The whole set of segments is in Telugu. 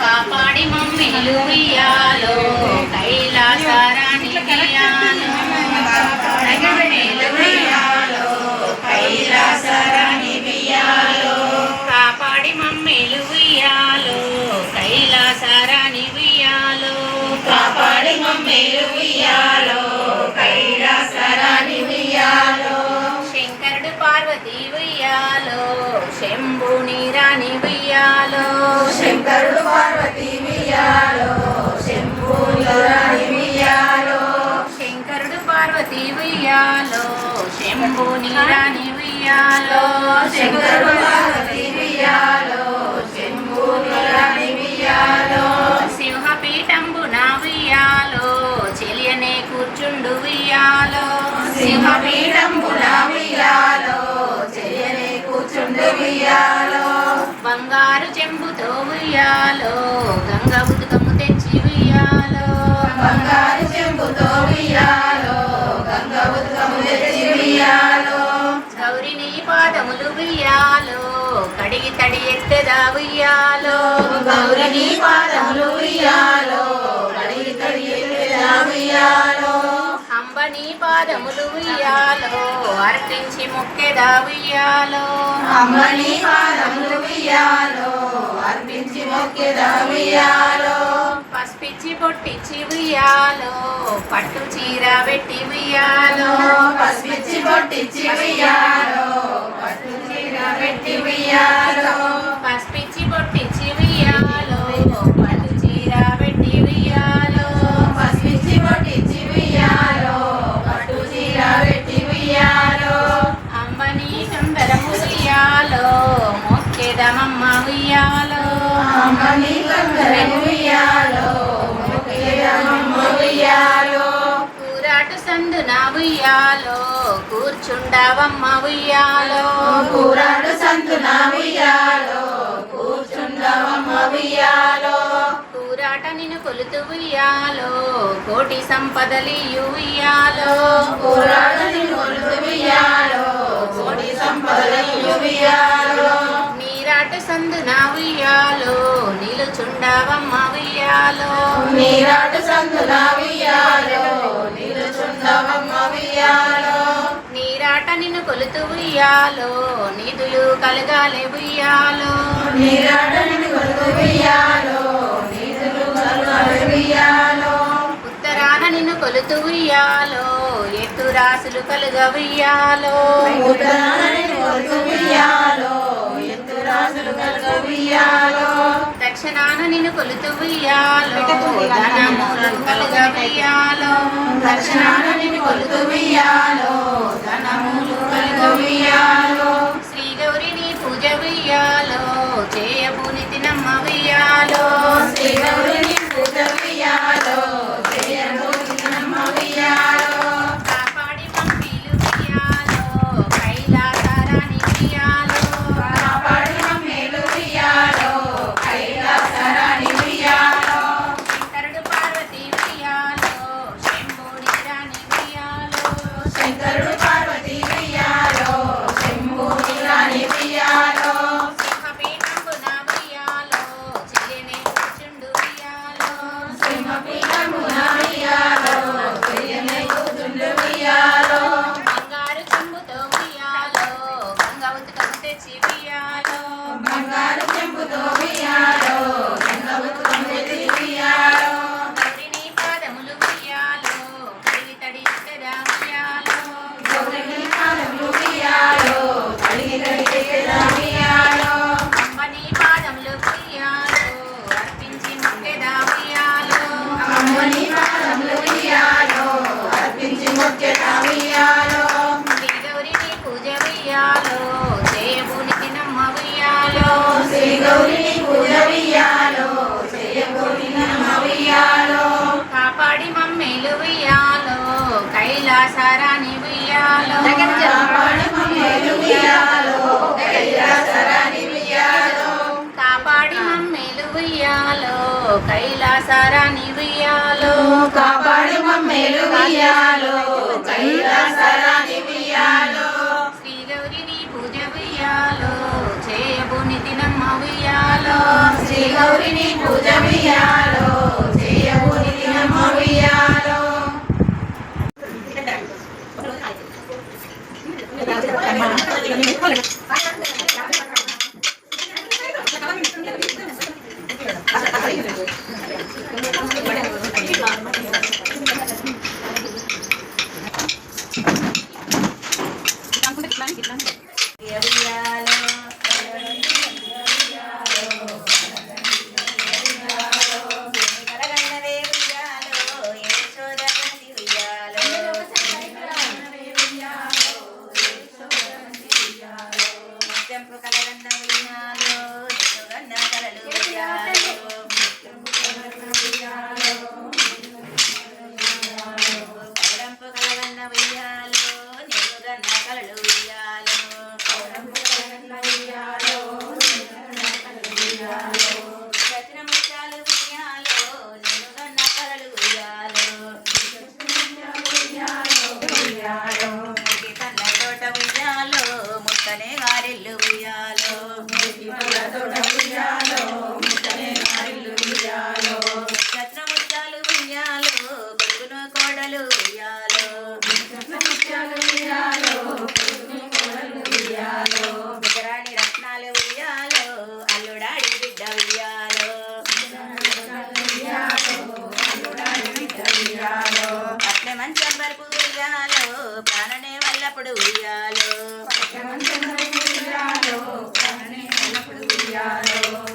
కాపాడి మమ్మీలు వియ్యాలో కైలాసారాన్ని కాపాడి మమ్మీలు కైలాసారాన్ని కాపాడి మమ్మీలు వియ్యాలో కైలాసారాన్ని వియ్యాలో కాపాడి మమ్మీలు వియ్యాలో పార్వతి వియ్యాలో శంభుని రాణి వియ్యాలో శంకరుడు పార్వతి వియ్యాలో శంభూని రాణి వియ్యాలో శంకరుడు పార్వతి వియ్యాలో శంభుని రాణి వియ్యాలో శంకరుడు పార్వతి వియ్యాలో ఉయ్యాలో గంగ ఉతుకము తెచ్చి ఉయ్యాలో బంగారు చెంబుతో వియ్యాలో గంగ తెచ్చి గౌరిని పాదములు ఉయ్యాలో కడిగి తడి ఎత్తెదా ఉయ్యాలో గౌరిని పాదములు వియ్యాలో కడిగి కడిగి వియ్యాలో అంబని పాదములు ఉయ్యాలో అర్పించి మొక్కెదా ఉయ్యాలో. అమ్మని పాదములు వియ్యాలో అర్పించి మొక్కెదా పసిపిచ్చి పొట్టించి ఉయ్యాలో పట్టు చీర పెట్టి ఉయ్యాలో. పసిపిచ్చి సందున ఉయ్యాలో కూర్చుండవమ్మ ఉయ్యాలో. కూరాడు సంతున వియ్యాలో కూర్చుండవమ్మ వియ్యాలో కూరాట నిన్ను కొలుతు ఉయ్యాలో కోటి సంపదలియు ఉయ్యాలో. కూరాడు నిన్ను కొలుతు వియ్యాలో కోటి సంపదలు వియ్యాలో నీరాట సందున ఉయ్యాలో నిలుచుండవమ్మ ఉయ్యాలో. నీరాడు సంతున వియ్యాలో కొలుతు ఉయ్యాలో నిధులు కలగాలి ఉయ్యాలో. ఉత్తరాన నిన్ను కొలుతు ఉయ్యాలో ఎత్తు రాసులు కలుగ ఉయ్యాలో. ఎత్తు రాజులు కలగ దక్షిణాన నిన్ను కొలుతు ఉయ్యాలో ధనములు కలుగ దక్షిణాన నిన్ను కొలుతు వియ్యాలో ధనములు పూజ ఉయ్యాలో చే మమ్మీలు ఉయ్యాలో కైలాసారాన్ని ఉయ్యాలో కాపాడి మమ్మేలు వియ్యాలో కైలాసరాణి వియ్యాలో కాపాడి మమ్మీలు ఉయ్యాలో కైలాసారాన్ని ఉయ్యాలో కాపాడి మమ్మేలు వియ్యాలో కైలాసరాని ఉయ్యాలో శ్రీ పూజ ఉయ్యాలో చేయబోని దినమ్మ ఉయ్యాలో శ్రీ పూజ ఉయ్యాలో చేయబోని దినమ్మ ఉయ్యాలో ఉయ్యాలో కలగన్నవే ఉయ్యాలో యశోదగతి ఉయ్యాలో ముత్యంపు కలగన్న ఉయ్యాలో నిలుగన్న కలలు ఉయ్యాలో పౌడంపు కలగన్న ఉయ్యాలో నిలుగన్న కలలు ఉయ్యాలో రత్న ముత్యాలు ఉయ్యాలో నిలుగన్న కలలు ఉయ్యాలో మురికి పండ్ల తోట ఉయ్యాలో ముత్తనే గారెల్లు ఉయ్యాలో రత్న ముత్యాలు ఉయ్యాలో కొడుకును కోడలు ఉయ్యాలో. బిగరాని రత్నాలు ఉయ్యాలో అల్లుడాడి బిడ్డ ఉయ్యాలో. అట్లే మంచం వరకు ఉయ్యాలో ప్రాణనే వల్లప్పుడు ఉయ్యాలో.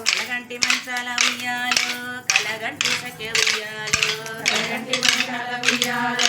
కలగంటి మంచాల ఉయ్యాలో కలగంటి సఖ్య ఉయ్యాలో కలగంటి మంచాల ఉయ్యాలో